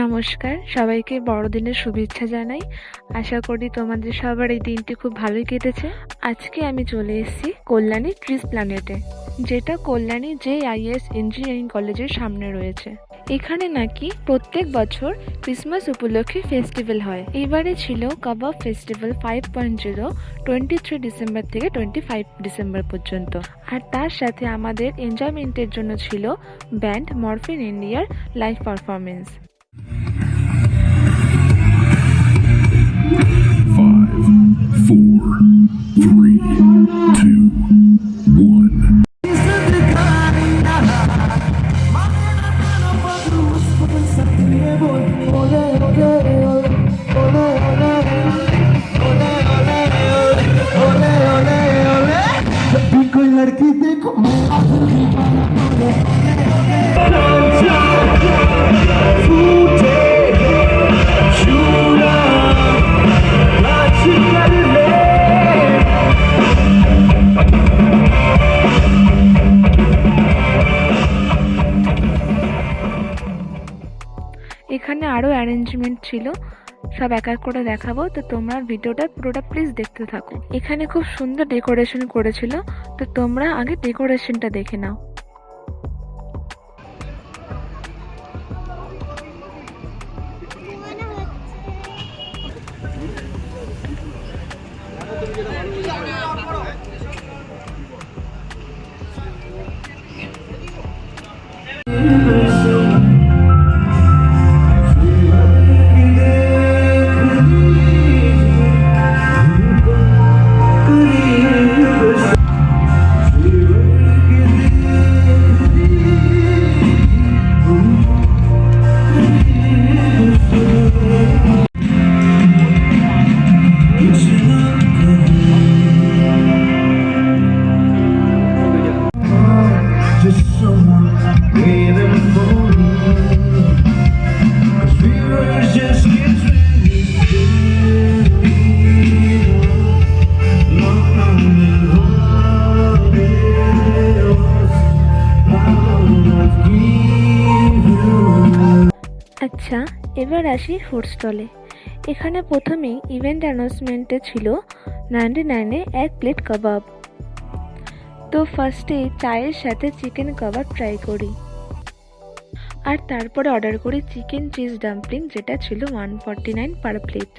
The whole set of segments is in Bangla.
নমস্কার, সবাইকে বড়দিনের শুভেচ্ছা জানাই। আশা করি তোমাদের সবার এই দিনটি খুব ভালোই কেটেছে। আজকে আমি চলে এসেছি কল্যাণী ট্রিস প্ল্যানেটে, যেটা কল্যাণী জে আইএস ইঞ্জিনিয়ারিং কলেজের সামনে রয়েছে। এখানে নাকি প্রত্যেক বছর ক্রিসমাস উপলক্ষে ফেস্টিভ্যাল হয়। এবারে ছিল kebab festival five point zero, twenty three December থেকে টোয়েন্টি ফাইভ ডিসেম্বর পর্যন্ত। আর তার সাথে আমাদের এনজয়মেন্টের জন্য ছিল ব্যান্ড মরফিন ইন্ডিয়ার লাইভ পারফরমেন্স লড়কিতে কমে এখানে আরও অ্যারেঞ্জমেন্ট ছিল। সব এক এক করে দেখাবো। তো তোমরা ভিডিওটা পুরোটা প্লিজ দেখতে থাকো। এখানে খুব সুন্দর ডেকোরেশন করেছিল। তো তোমরা আগে ডেকোরেশনটা দেখে নাও। Just আচ্ছা এবার আসি ফুড স্টলে এখানে প্রথমেই ইভেন্ট অ্যানাউন্সমেন্টে ছিল নাইনটি নাইনে এক প্লেট কাবাব তো ফার্স্টে চায়ের সাথে চিকেন কাবাব ট্রাই করি। আর তারপরে অর্ডার করি চিকেন চিজ ডাম্পলিং যেটা ছিল one forty nine per plate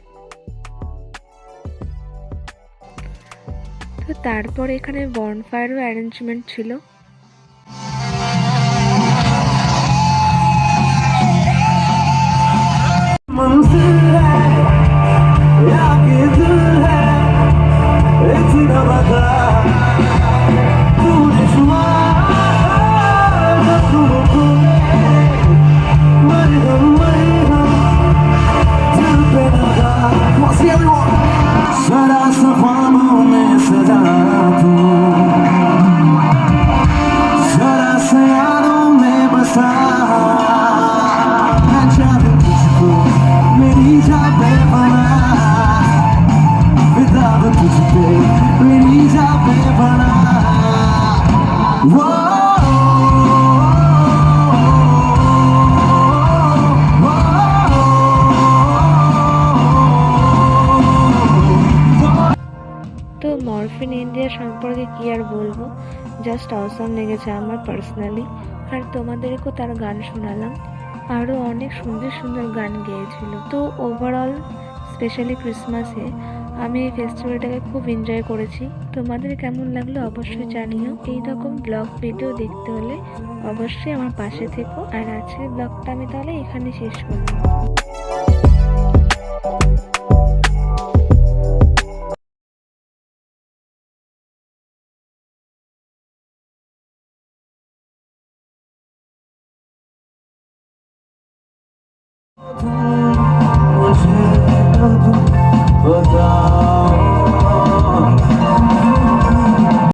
তো তারপর এখানে বনফায়ারও অ্যারেঞ্জমেন্ট ছিল। বলব জাস্ট অসম লেগেছে আমার পার্সোনালি আর তোমাদেরকেও তার গান শোনালাম। আরও অনেক সুন্দর সুন্দর গান গেয়েছিল। তো ওভারঅল স্পেশালি ক্রিসমাসে আমি এই ফেস্টিভ্যালটাকে খুব এনজয় করেছি। তোমাদের কেমন লাগল অবশ্যই জানিও। এই রকম ব্লগ ভিডিও দেখতে হলে অবশ্যই আমার পাশে থেকো। আর আজকের ব্লগটা আমি তাহলে এখানে শেষ করলাম। Oh.